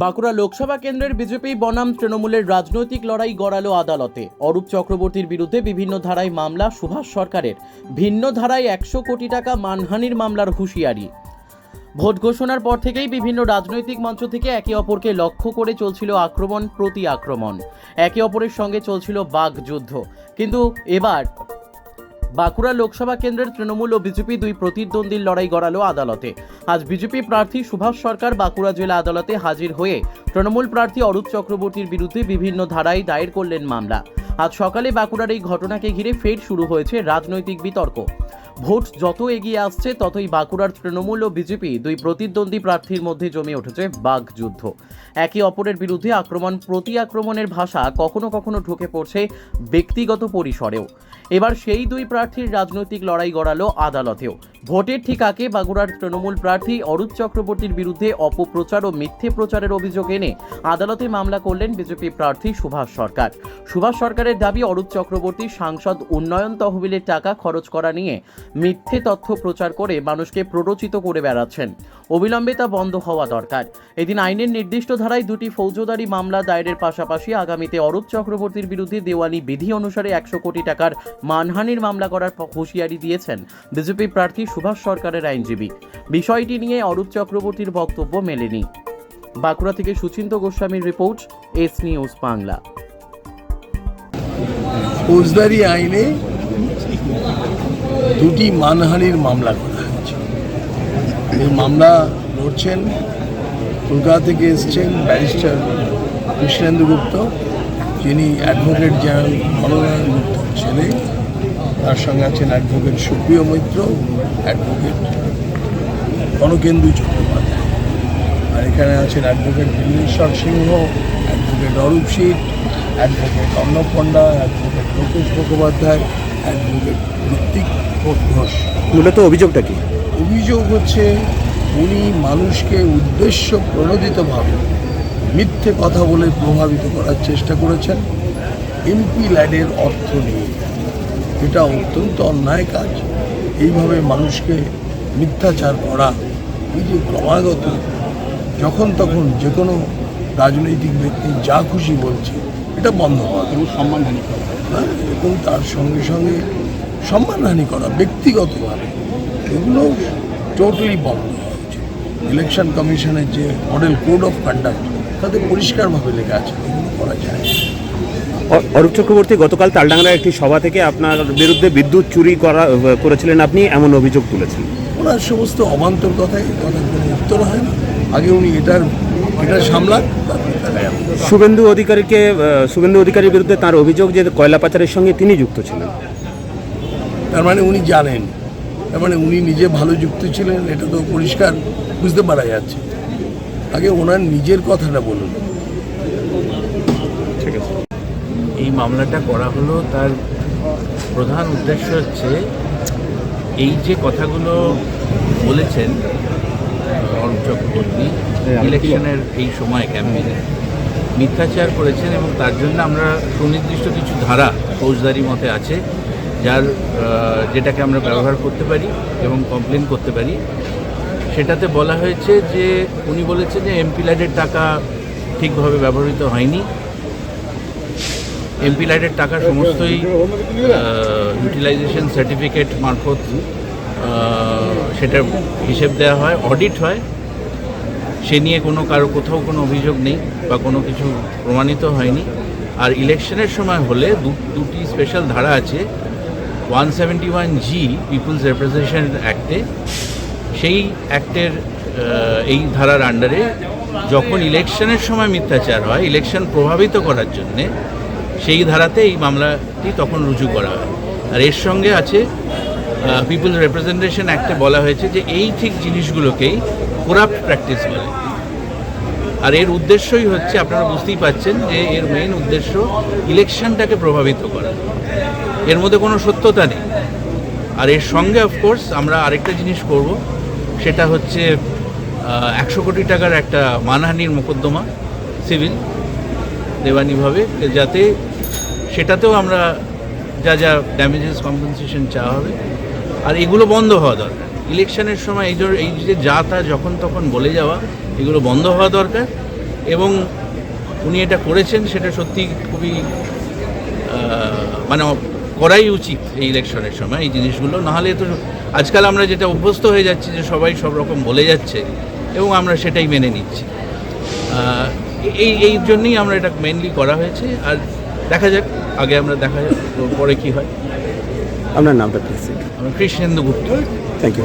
বাঁকুড়া লোকসভা কেন্দ্রের বিজেপি বনাম তৃণমূলের রাজনৈতিক লড়াই গড়ালো আদালতে। অরূপ চক্রবর্তীর বিরুদ্ধে বিভিন্ন ধারায় মামলা, সুভাষ সরকারের। ভিন্ন ধারায় একশো কোটি টাকা মানহানির মামলার হুঁশিয়ারি। ভোট ঘোষণার পর থেকেই বিভিন্ন রাজনৈতিক মঞ্চ থেকে একে অপরকে লক্ষ্য করে চলছিল আক্রমণ, প্রতি আক্রমণ। একে অপরের সঙ্গে চলছিল বাঘ যুদ্ধ কিন্তু এবার বাঁকুড়া লোকসভা কেন্দ্রের তৃণমূল ও বিজেপি দুই প্রতিদ্বন্দ্বীর লড়াই গড়ালো আদালতে। আজ বিজেপি প্রার্থী সুভাষ সরকার বাঁকুড়া জেলা আদালতে হাজির হয়ে তৃণমূল প্রার্থী অরূপ চক্রবর্তীর বিরুদ্ধে বিভিন্ন ধারায় দায়ের করলেন মামলা। আজ সকালে বাঁকুড়ার এই ঘটনাকে ঘিরে ফের শুরু হয়েছে রাজনৈতিক বিতর্ক। ভোট যত এগিয়ে আসছে, ততই বাঁকুড়ার তৃণমূল ও বিজেপি দুই প্রতিদ্বন্দ্বী প্রার্থীর মধ্যে জমে উঠেছে বাঘ যুদ্ধ। একে অপরের বিরুদ্ধে আক্রমণ, প্রতি আক্রমণের ভাষা কখনো কখনো ঢুকে পড়ছে ব্যক্তিগত পরিসরেও। এবার সেই দুই প্রার্থীর রাজনৈতিক লড়াই গড়ালো আদালতেও। ভোটের ঠিক আগে বাঁকুড়ার তৃণমূল প্রার্থী অরূপ চক্রবর্তীর বিরুদ্ধে অপপ্রচার ও মিথ্যে প্রচারের অভিযোগ এনে আদালতে মামলা করলেন বিজেপি প্রার্থী সুভাষ সরকার। সুভাষ সরকারের দাবি, অরূপ চক্রবর্তী সাংসদ উন্নয়ন তহবিলের টাকা খরচ করা নিয়ে মিথ্যে তথ্য প্রচার করে মানুষকে প্ররোচিত করে বেড়াচ্ছেন। অবিলম্বে তা বন্ধ হওয়া দরকার। এদিন আইনের নির্দিষ্ট ধারায় দুটি ফৌজদারি মামলা দায়েরের পাশাপাশি আগামীতে অরূপ চক্রবর্তীর বিরুদ্ধে দেওয়ানি বিধি অনুসারে একশো কোটি টাকার মানহানির মামলা করার হুঁশিয়ারি দিয়েছেন বিজেপি প্রার্থী সুভাষ সরকারের আইনজীবী। বিষয়টি নিয়ে অরূপ চক্রবর্তীর বক্তব্য মেলেনি। বাঁকুড়া থেকে সুচিন্ত গোস্বামীর রিপোর্ট, এস নিউজ বাংলা। ফৌজদারি আইনে দুটি মানহানির মামলা করা হয়েছে। এই মামলা লড়ছেন, কলকাতা থেকে এসছেন ব্যারিস্টার কৃষ্ণেন্দু গুপ্ত। যিনি অ্যাডভোকেট জেনারেল মনোনয়ন গুপ্তর ছেলে। তার সঙ্গে আছেন অ্যাডভোকেট সুপ্রিয় মৈত্র, অ্যাডভোকেট কনকেন্দু চট্টোপাধ্যায়। আর এখানে আছেন advocate Dilleshwar Singha, advocate Arup Seet, advocate Arnab Panda, advocate Lokesh Mukhopadhyay, advocate Ritwik Ghosh মূলত অভিযোগটা কি? অভিযোগ হচ্ছে উনি মানুষকে উদ্দেশ্য প্রণোদিতভাবে মিথ্যে কথা বলে প্রভাবিত করার চেষ্টা করেছেন। এমপি ল্যাডের অর্থ নিয়ে। এটা অত্যন্ত অন্যায় কাজ। এইভাবে মানুষকে মিথ্যাচার করা এই যে ক্রমাগত যখন তখন যে কোনো রাজনৈতিক ব্যক্তি যা খুশি বলছে এটা বন্ধ হওয়া। এবং সম্মানহানি করা এবং তার সঙ্গে সঙ্গে সম্মানহানি করা ব্যক্তিগতভাবে এগুলো টোটালি বন্ধ হওয়া উচিত। ইলেকশন কমিশনের যে মডেল কোড অফ কন্ডাক্ট তাতে পরিষ্কারভাবে লেখা আছে এগুলো করা যায়। অরূপ চক্রবর্তী গতকাল তালডাংরার একটি সভা থেকে আপনার বিরুদ্ধে বিদ্যুৎ চুরি করা করেছিলেন আপনি এমন অভিযোগ তুলেছেন। ওনার সমস্ত অবান্তর কথাই কথা কোনো উত্তর হয় না। আগে উনি এটার এটা সামলান শুভেন্দু অধিকারীকে শুভেন্দু অধিকারীর বিরুদ্ধে তার অভিযোগ যে কয়লা পাচারের সঙ্গে তিনি যুক্ত ছিলেন। তার মানে উনি জানেন। তার মানে উনি নিজে ভালো যুক্ত ছিলেন এটা তো পরিষ্কার বুঝতে পারা যাচ্ছে। আগে ওনার নিজের কথাটা বলুন। ঠিক আছে। এই মামলাটা করা হলো তার প্রধান উদ্দেশ্য হচ্ছে এই যে কথাগুলো বলেছেন অরূপ চক্রবর্তী ইলেকশনের এই সময় ক্যাম্পেইনে মিথ্যাচার করেছেন এবং তার জন্য আমরা সুনির্দিষ্ট কিছু ধারা ফৌজদারি মতে আছে। যার যেটাকে আমরা ব্যবহার করতে পারি এবং কমপ্লেন করতে পারি, সেটাতে বলা হয়েছে যে উনি বলেছেন যে এমপি ল্যাডের টাকা ঠিকভাবে ব্যবহৃত হয়নি। এমপি লাইটের টাকা সমস্তই ইউটিলাইজেশন সার্টিফিকেট মারফত সেটার হিসেব দেওয়া হয় অডিট হয়। সে নিয়ে কোনো কারও কোথাও কোনো অভিযোগ নেই বা কোনো কিছু প্রমাণিত হয়নি। আর ইলেকশনের সময় হলে দুটি স্পেশাল ধারা আছে। One seventy one G people's representation অ্যাক্টে সেই অ্যাক্টের এই ধারার আন্ডারে যখন ইলেকশনের সময় মিথ্যাচার হয় ইলেকশন প্রভাবিত করার জন্যে, সেই ধারাতে এই মামলাটি তখন রুজু করা হয়। আর এর সঙ্গে আছে পিপুলস রিপ্রেজেন্টেশন অ্যাক্টে বলা হয়েছে যে এই ঠিক জিনিসগুলোকেই করাপ্ট প্র্যাকটিস বলে। আর এর উদ্দেশ্যই হচ্ছে, আপনারা বুঝতেই পাচ্ছেন যে এর মেইন উদ্দেশ্য ইলেকশনটাকে প্রভাবিত করা। এর মধ্যে কোনো সত্যতা নেই। আর এর সঙ্গে অফকোর্স আমরা আরেকটা জিনিস করব। সেটা হচ্ছে একশো কোটি টাকার একটা মানহানির মোকদ্দমা, সিভিল, দেওয়ানিভাবে, যাতে সেটাতেও আমরা যা যা ড্যামেজেস কম্পেনসেশন চাওয়া হবে। আর এগুলো বন্ধ হওয়া দরকার। ইলেকশনের সময় এই এই যে যা তা যখন তখন বলে যাওয়া, এগুলো বন্ধ হওয়া দরকার। এবং উনি এটা করেছেন, সেটা সত্যি খুবই মানে করাই উচিত এই ইলেকশনের সময় এই জিনিসগুলো। নাহলে তো আজকাল আমরা যেটা অভ্যস্ত হয়ে যাচ্ছি যে সবাই সব রকম বলে যাচ্ছে এবং আমরা সেটাই মেনে নিচ্ছি। এই এই জন্যই আমরা এটা মেনলি করা হয়েছে। আর দেখা যাক আগে আমরা দেখা যাক পরে কি হয়। আপনার নামটা আমি কৃষ্ণেন্দু গুপ্ত। Thank you